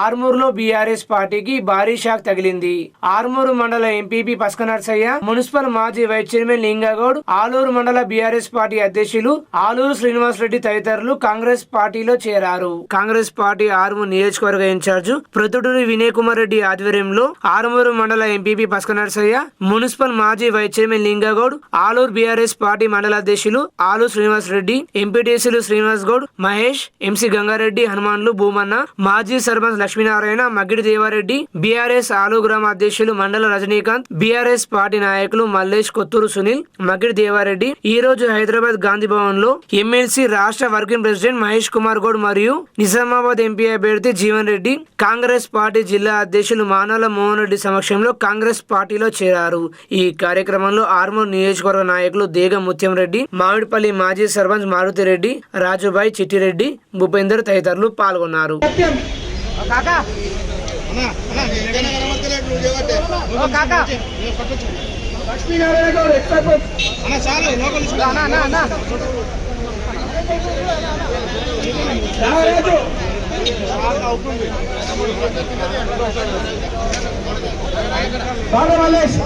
ఆర్మూర్లో BRS పార్టీకి భారీ shock తగిలింది. ఆర్మూరు మండల ఎంపీపీ పస్క నర్సయ్య మున్సిపల్ మాజీ వైస్ చైర్మన్ లింగగౌడ్ ఆలూరు మండల బీఆర్ఎస్ పార్టీ అధ్యక్షులు ఆలూరు శ్రీనివాస్ రెడ్డి తదితరులు కాంగ్రెస్ పార్టీలో చేరారు. కాంగ్రెస్ పార్టీ ఆర్మూర్ నియోజకవర్గ ఇన్ఛార్జ్ ప్రొద్దుటూరి వినయ్ కుమార్ రెడ్డి ఆధ్వర్యంలో ఆర్మూరు మండల ఎంపీపీ పస్క నర్సయ్య మున్సిపల్ మాజీ vice chairman Lingagoud Aluru BRS party మండల అధ్యక్షులు ఆలూరు శ్రీనివాస్ రెడ్డి ఎంపీటీసీలు శ్రీనివాస్ గౌడ్ మహేష్ ఎంసీ గంగారెడ్డి హనుమాన్లు భూమన్న మాజీ సర్పంచ్ లక్ష్మీనారాయణ మగ్గిడి దేవారెడ్డి బీఆర్ఎస్ ఆలు గ్రామ అధ్యక్షులు మండల రజనీకాంత్ బీఆర్ఎస్ పార్టీ నాయకులు మల్లేష్ కొత్తూరు సునీల్ మగ్గిడి దేవారెడ్డి ఈ రోజు హైదరాబాద్ గాంధీ భవన్లో ఎమ్మెల్సీ రాష్ట్ర వర్కింగ్ ప్రెసిడెంట్ మహేష్ కుమార్ గౌడ్ మరియు నిజామాబాద్ ఎంపీ అభ్యర్థి జీవన్ రెడ్డి కాంగ్రెస్ పార్టీ జిల్లా అధ్యక్షులు మానాల మోహన్ రెడ్డి సమక్షంలో కాంగ్రెస్ పార్టీలో చేరారు. ఈ కార్యక్రమంలో ఆర్మూర్ నియోజకవర్గ నాయకులు దేగ ముత్యం రెడ్డి మామిడిపల్లి మాజీ సర్పంచ్ మారుతి రెడ్డి చిట్టిరెడ్డి భూపేందర్ తదితరులు పాల్గొన్నారు. కాకా. లక్ష్మీనారాయణ గౌడ్ ఎక్స్పర్ట్ అన్న చాలు లోకల్ రామరాజు బాలమల్లేష్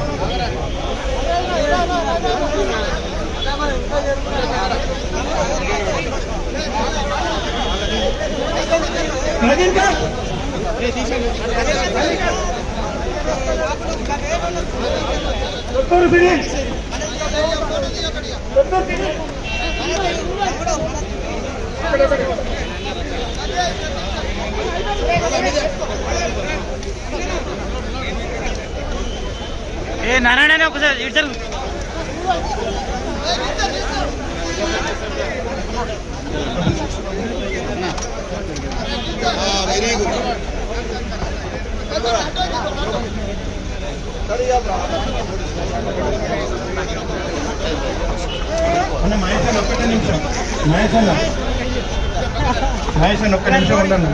ఏ నారాయణ ఒకసారి ఇటు జరుగు. ఒక్కటే నిమిషం మహేష్ అన్న ఒక్క నిమిషం ఉండన్న